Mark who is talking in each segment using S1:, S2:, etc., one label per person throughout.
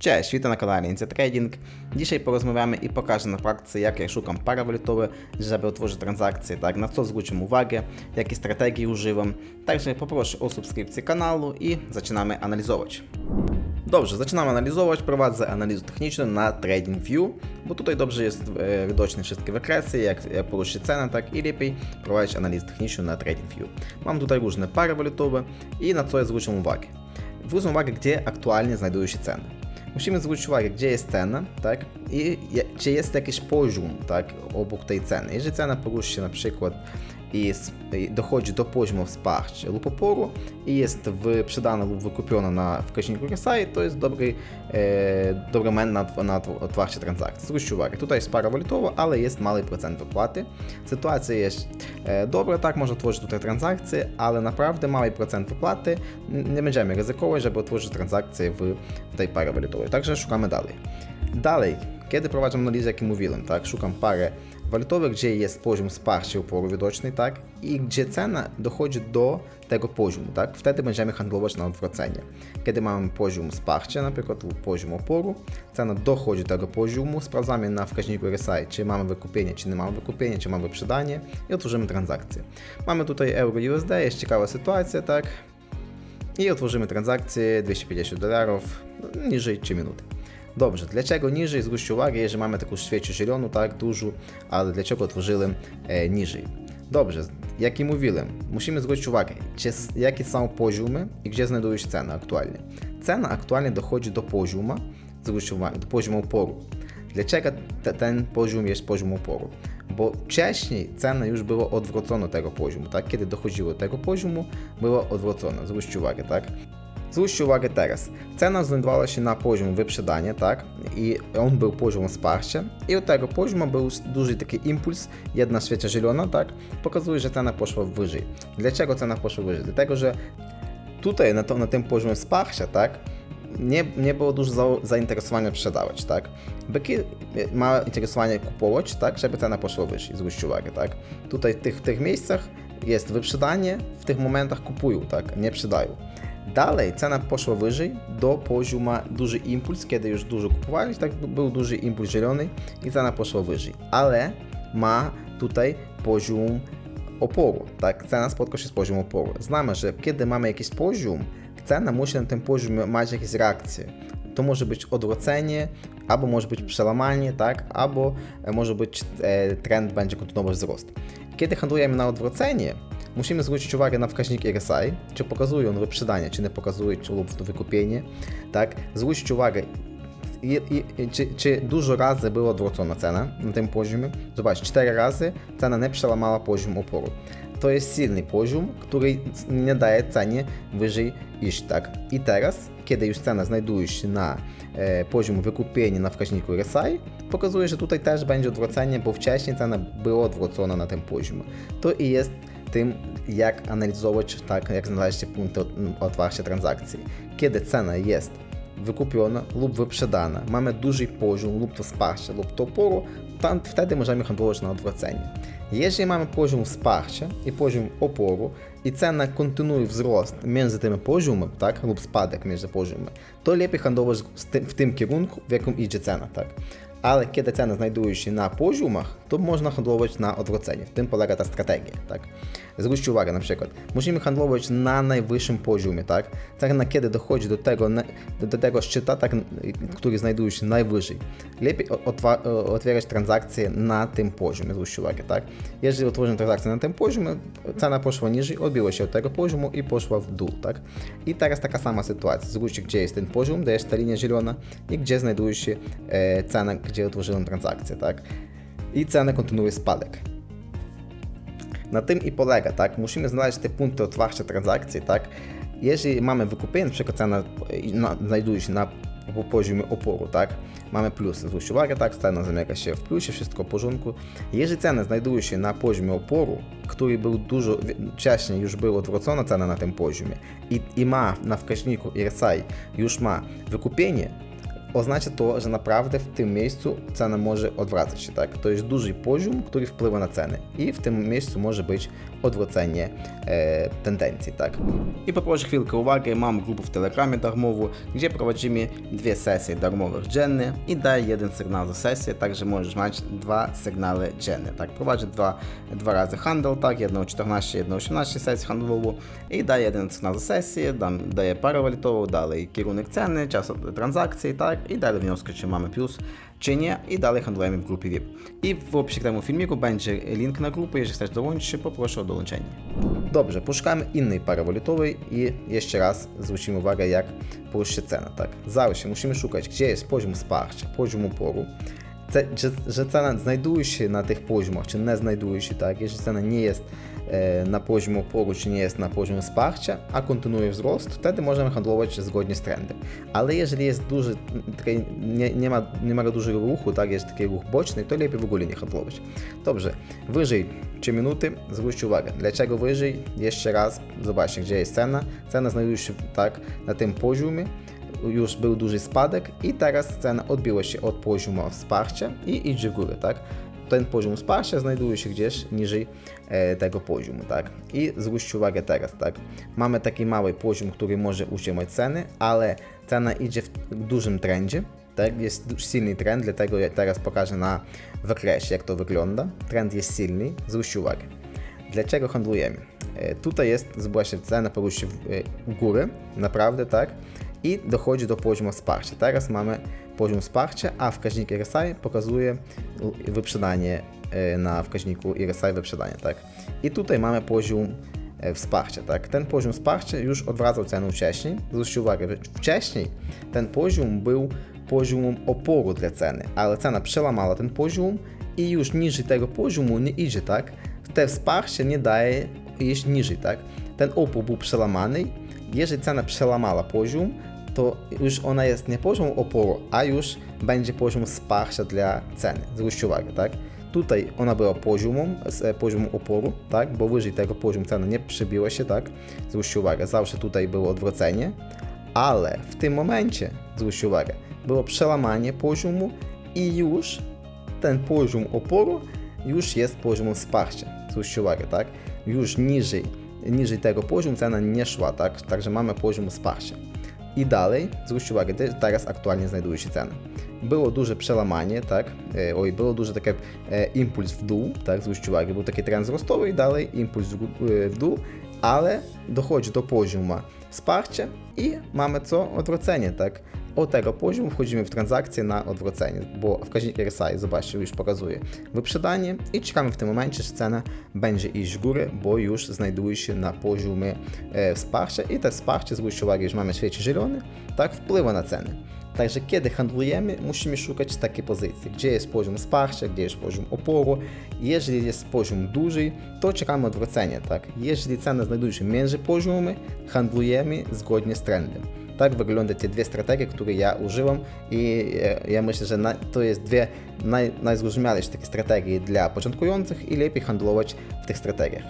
S1: Cześć, witam na kanale Incja Trading. Dzisiaj porozmawiamy i pokażę na praktyce, jak ja szukam parawalutowe, żeby otworzyć transakcje, tak, na co zwróciłem uwagę, jakie strategii używam. Także poproszę o subskrypcję kanału i zaczynamy analizować. Dobrze, zaczynamy analizować. Prowadzę analizę techniczną na TradingView, bo tutaj dobrze jest e, widoczne wszystkie wykresy, jak, jak poruszyć cenę, tak i lepiej prowadzić analizę techniczną na TradingView. Mam tutaj różne pary walutowe i na co ja zwróciłem uwagę. Zwróćmy uwagę, gdzie aktualnie znajdują się ceny. Musimy zwrócić uwagę, gdzie jest cena, tak? I czy jest jakiś poziom, tak, obok tej ceny. Jeżeli cena poruszy się na przykład i i dochodzi do poziomu wsparcia lub oporu i jest wyprzedana lub wykupiona na wskaźniku RSI, to jest dobry, e, dobry moment na, otwarcie transakcji. Zwróćcie uwagę, tutaj jest para walutowa, ale jest mały procent wypłaty. Sytuacja jest dobra, tak, można otworzyć tutaj transakcję, ale naprawdę mały procent wypłaty. Nie będziemy ryzykować, żeby otworzyć transakcję w, w tej parze walutowej. Także szukamy dalej. Dalej, kiedy prowadzę analizę, jak i mówiłem, tak, szukam pary walutowej, gdzie jest poziom wsparcia oporu widoczny, tak, i gdzie cena dochodzi do tego poziomu, tak, wtedy będziemy handlować na odwrócenie. Kiedy mamy poziom wsparcia, na przykład poziom oporu, cena dochodzi do tego poziomu, sprawdzamy na wskaźniku RSI, czy mamy wykupienie, czy nie mamy wykupienia, czy mamy wyprzedanie i otworzymy transakcję. Mamy tutaj euro USD, jest ciekawa sytuacja, tak, i otworzymy transakcję 250 dolarów no, niżej 3 minuty. Dobrze, dlaczego niżej? Zwróćcie uwagę, jeżeli mamy taką świecię zieloną, tak, dużą, ale dlaczego otworzyłem e, niżej? Dobrze, jak i mówiłem, musimy zwrócić uwagę, czy, jakie są poziomy i gdzie znajdują się ceny aktualnie. Cena aktualnie dochodzi do poziomu, zwróćcie uwagę, do poziomu oporu. Dlaczego te, ten poziom jest poziom oporu? Bo wcześniej cena już była odwrócona tego poziomu, tak? Kiedy dochodziło do tego poziomu, była odwrócona. Zwróćcie uwagę, tak? Zwróćcie uwagę teraz. Cena znajdowała się na poziomie wyprzedania, tak? I on był poziom wsparcia. I od tego poziomu był duży taki impuls, jedna świecia zielona, tak? Pokazuje, że cena poszła wyżej. Dlaczego cena poszła wyżej? Dlatego, że tutaj na, to, na tym poziomie wsparcia, tak? Nie, nie było dużo za, zainteresowania sprzedawać, tak? Byki ma interesowanie kupować, tak? Żeby cena poszła wyżej, zwróćcie uwagę, tak? Tutaj w tych, tych miejscach jest wyprzedanie, w tych momentach kupują, tak? Nie sprzedają. Dalej cena poszła wyżej do poziomu duży impuls, kiedy już dużo kupowali, tak był duży impuls zielony i cena poszła wyżej. Ale ma tutaj poziom oporu, tak? Cena spotka się z poziomem oporu. Znamy, że kiedy mamy jakiś poziom, cena musi na tym poziomie mieć jakieś reakcje. To może być odwrócenie, albo może być przełamanie, tak? Albo e, może być e, trend będzie kontynuować wzrost. Kiedy handlujemy na odwrócenie, musimy zwrócić uwagę na wskaźnik RSI, czy pokazuje on wyprzedanie, czy nie pokazuje, czy lub wykupienie, tak? Zwrócić uwagę, i, i, czy, czy dużo razy była odwrócona cena na tym poziomie. Zobacz, 4 razy cena nie przełamała poziom oporu. To jest silny poziom, który nie daje cenie wyżej iść, tak? I teraz, kiedy już cena znajduje się na e, poziom wykupienia na wskaźniku RSI, pokazuje, że tutaj też będzie odwrócenie, bo wcześniej cena była odwrócona na tym poziomie. To i jest tym, jak analizować, tak, jak znaleźć punkty otwarcia transakcji. Kiedy cena jest wykupiona lub wyprzedana, mamy duży poziom lub to wsparcia, lub to tam wtedy możemy handlować na odwrócenie. Jeżeli mamy poziom wsparcia i poziom oporu i cena kontynuuje wzrost między tymi poziomami, tak, lub spadek między poziomami, to lepiej handlować w tym kierunku, w jakim idzie cena, tak. Ale kiedy cena znajduje się na poziomach, to można handlować na odwrócenie. W tym polega ta strategia, tak? Zwróćcie uwagę na przykład, musimy handlować na najwyższym poziomie, tak? Cena kiedy dochodzi do tego, na- do, tego szczyta, tak, który znajduje się najwyżej. Lepiej otwierać transakcje na tym poziomie, zwróćcie uwagę, tak? Jeżeli otworzymy transakcję na tym poziomie, cena poszła niżej, odbiła się od tego poziomu i poszła w dół, tak? I teraz taka sama sytuacja. Zwróćcie, gdzie jest ten poziom, gdzie jest ta linia zielona i gdzie znajduje się e, cena, gdzie otworzyłem transakcję, tak? I cena kontynuuje spadek. Na tym i polega, tak? Musimy znaleźć te punkty otwarcia transakcji, tak? Jeżeli mamy wykupienie, e, na, znajduje się na po poziomie oporu, tak? Mamy plus, zwróćcie uwagę, tak? Cena zamyka się w plusie, wszystko w porządku. Jeżeli cena znajduje się na poziomie oporu, który był dużo wcześniej, już była odwrócona cena na tym poziomie i, i ma na wskaźniku RSI już ma wykupienie, oznacza to, że naprawdę w tym miejscu cena może odwracać się, tak? To jest duży poziom, który wpływa na ceny i w tym miejscu może być odwrócenie e, tendencji, tak? I poproszę chwilkę uwagi, mam grupę w Telegramie darmową, gdzie prowadzimy dwie sesje darmowych dziennie i daję jeden sygnał za sesję, także możesz mieć dwa sygnały dziennie, tak? Prowadzę dwa, dwa razy handel, tak? Jedną 14, jedną 18 sesję handlową i daję jeden sygnał za sesję, dam, daję parę walutową, dalej kierunek ceny, czas transakcji, tak? I dalej wnioski, czy mamy plus, czy nie i dalej handlujemy w grupie VIP. I w opisie k temu filmiku będzie link na grupę, jeżeli chcesz dołączyć poproszę o dołączenie. Dobrze, poszukamy innej pary walutowej i jeszcze raz zwrócimy uwagę, jak poruszy cena, tak? Zawsze musimy szukać, gdzie jest poziom wsparcia, poziom oporu, że, że cena znajduje się na tych poziomach, czy nie znajduje się, tak? Jeżeli cena nie jest na poziomie oporu, czy nie jest na poziomie wsparcia, a kontynuuje wzrost, wtedy możemy handlować zgodnie z trendem. Ale jeżeli jest duży, nie, ma, nie ma dużego ruchu, tak? Jest taki ruch boczny, to lepiej w ogóle nie handlować. Dobrze, wyżej 3 minuty, zwróćcie uwagę, dlaczego wyżej, jeszcze raz, zobaczcie, gdzie jest cena. Cena znajduje się tak na tym poziomie, już był duży spadek i teraz cena odbiła się od poziomu wsparcia i idzie w górę, tak? Ten poziom wsparcia znajduje się gdzieś niżej e, tego poziomu, tak? I zwróćcie uwagę teraz, tak? Mamy taki mały poziom, który może utrzymać ceny, ale cena idzie w dużym trendzie, tak? Jest silny trend, dlatego ja teraz pokażę na wykresie, jak to wygląda. Trend jest silny, zwróćcie uwagę. Dlaczego handlujemy? E, Tutaj jest, zobaczcie, cena porusza w e, górę, naprawdę, tak? I dochodzi do poziomu wsparcia. Teraz mamy poziom wsparcia, a wskaźnik RSI pokazuje wyprzedanie e, na wskaźniku RSI wyprzedanie, tak? I tutaj mamy poziom e, wsparcia, tak? Ten poziom wsparcia już odwracał cenę wcześniej. Zwróćcie uwagę, że wcześniej ten poziom był poziomem oporu dla ceny, ale cena przełamała ten poziom i już niżej tego poziomu nie idzie, tak? Te wsparcie nie daje iść niżej, tak? Ten opór był przełamany. Jeżeli cena przełamała poziom, to już ona jest nie poziom oporu, a już będzie poziom wsparcia dla ceny. Zwróćcie uwagę, tak? Tutaj ona była poziomem, z oporu, tak? Bo wyżej tego poziomu cena nie przybiła się, tak? Zwróćcie uwagę, zawsze tutaj było odwrócenie, ale w tym momencie, zwróćcie uwagę, było przełamanie poziomu i już ten poziom oporu już jest poziomem wsparcia. Zwróćcie uwagę, tak? Już niżej, niżej tego poziomu cena nie szła, tak? Także mamy poziom wsparcia. I dalej, zwróćcie uwagę, te- teraz aktualnie znajduje się cena. Było duże przełamanie, tak? E, Oj, było duże takie e, impuls w dół, tak? Zwróćcie uwagę, był taki trend wzrostowy i dalej impuls w, e, w dół, ale dochodzi do poziomu wsparcia i mamy co? Odwrócenie, tak? Od tego poziomu wchodzimy w transakcję na odwrócenie, bo wskaźnik RSI, zobaczcie, już pokazuje wyprzedanie i czekamy w tym momencie, że cena będzie iść w górę, bo już znajduje się na poziomie e, wsparcia i to wsparcie, zwróćcie uwagę, już mamy świeci zielony, tak, wpływa na ceny. Także kiedy handlujemy, musimy szukać takiej pozycji, gdzie jest poziom wsparcia, gdzie jest poziom oporu. Jeżeli jest poziom duży, to czekamy odwrócenia, tak? Jeżeli cena znajduje się między poziomy, handlujemy zgodnie z trendem. Tak wyglądają te dwie strategie, które ja użyłam i e, ja myślę, że to jest dwie naj, takie strategie dla początkujących i lepiej handlować w tych strategiach.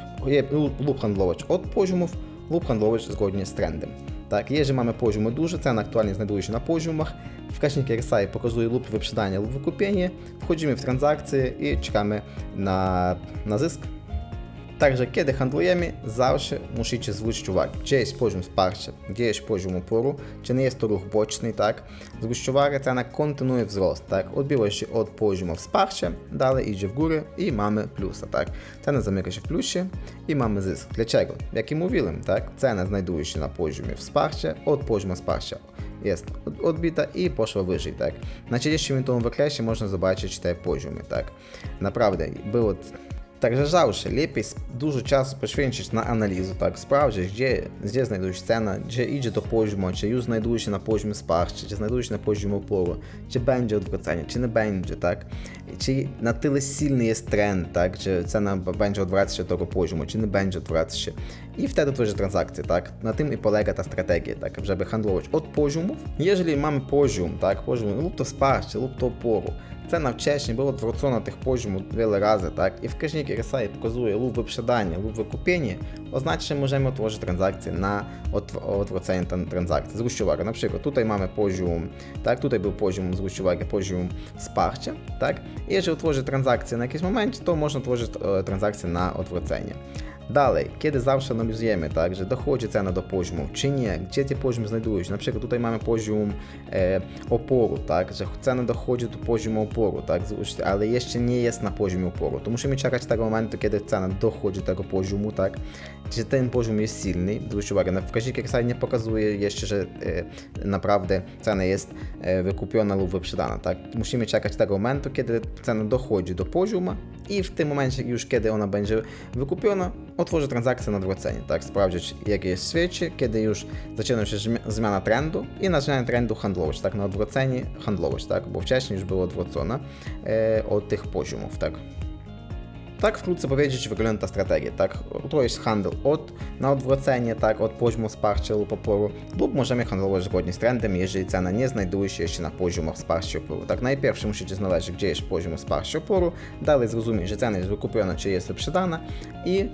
S1: Lub- handlować od poziomów, lub handlować zgodnie z trendem. Tak, jeżeli mamy poziomy duże, cena aktualnie znajduje się na poziomach, wskaźnik RSI pokazuje lub wyprzedanie, lub wykupienie, wchodzimy w transakcję i czekamy na, na zysk. Także kiedy handlujemy, zawsze musicie zwrócić uwagę, gdzie jest poziom wsparcia, gdzie jest poziom oporu, czy nie jest to ruch boczny, tak? Zwróćcie uwagę, cena kontynuuje wzrost, tak? Odbiła się od poziomu wsparcia, dalej idzie w górę i mamy plusa, tak? Cena zamyka się w plusie i mamy zysk. Dlaczego? Jak i mówiłem, tak? Cena znajduje się na poziomie wsparcia, od poziomu wsparcia jest od- odbita i poszła wyżej, tak? Na 30-minutowym wykresie można zobaczyć te poziomy, tak? Naprawdę, było Także zawsze lepiej dużo czasu poświęcić na analizę, tak, sprawdzić, gdzie, gdzie znajduje się cena, gdzie idzie do poziomu, czy już znajduje się na poziomie wsparcia, czy znajduje się na poziomie oporu, czy będzie odwrócenie, czy nie będzie, tak, czy na tyle silny jest trend, tak, czy cena będzie odwracać się do tego poziomu, czy nie będzie odwracać się i wtedy tworzy transakcje, tak, na tym i polega ta strategia, tak, żeby handlować od poziomów, jeżeli mamy poziom, tak, poziom lub to wsparcia, lub to oporu, це навчешні було творцона тих пожму вели рази, так? І вказник RSI показує луп випшадання, луп викупіння, означає можемо творити транзакції на отворцені транзакції з гущовари. Наприклад, тут маємо пожум, так, тут був пожум з гущовари, пожум спарча, так? І якщо утворює транзакції на якийсь момент, то можна творити е, транзакції на отворцення. Dalej, kiedy zawsze analizujemy, tak, że dochodzi cena do poziomu, czy nie, gdzie te poziomy znajdują się. Na przykład tutaj mamy poziom e, oporu, tak, że cena dochodzi do poziomu oporu, tak, ale jeszcze nie jest na poziomie oporu. To musimy czekać tego momentu, kiedy cena dochodzi do tego poziomu, tak, czy ten poziom jest silny. Zwróćcie uwagę, na wskaźnik RSI nie pokazuje jeszcze, że e, naprawdę cena jest e, wykupiona lub wyprzedana, tak. Musimy czekać tego momentu, kiedy cena dochodzi do poziomu i w tym momencie już kiedy ona będzie wykupiona, otworzy transakcję na odwrócenie, tak, sprawdzić jakie jest świecie, kiedy już zaczyna się zmia- zmiana trendu i na zmianę trendu handlować, tak, na odwrócenie handlować, tak, bo wcześniej już było odwrócone e, od tych poziomów, tak. Tak wkrótce powiedzieć wygląda ta strategia, tak? To jest handel od, na odwrócenie, tak, od poziomu wsparcia lub oporu, lub możemy handlować zgodnie z trendem, jeżeli cena nie znajduje się jeszcze na poziomie wsparcia oporu. Tak, najpierw musicie znaleźć, gdzie jest poziom wsparcia oporu, dalej zrozumieć, że cena jest wykupiona, czy jest wyprzedana i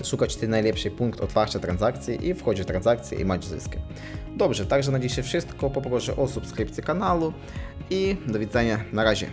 S1: e, szukać ten najlepszy punkt otwarcia transakcji i wchodzić w transakcję i mać zyski. Dobrze, także na dzisiaj wszystko, poproszę o subskrypcję kanału i do widzenia, na razie.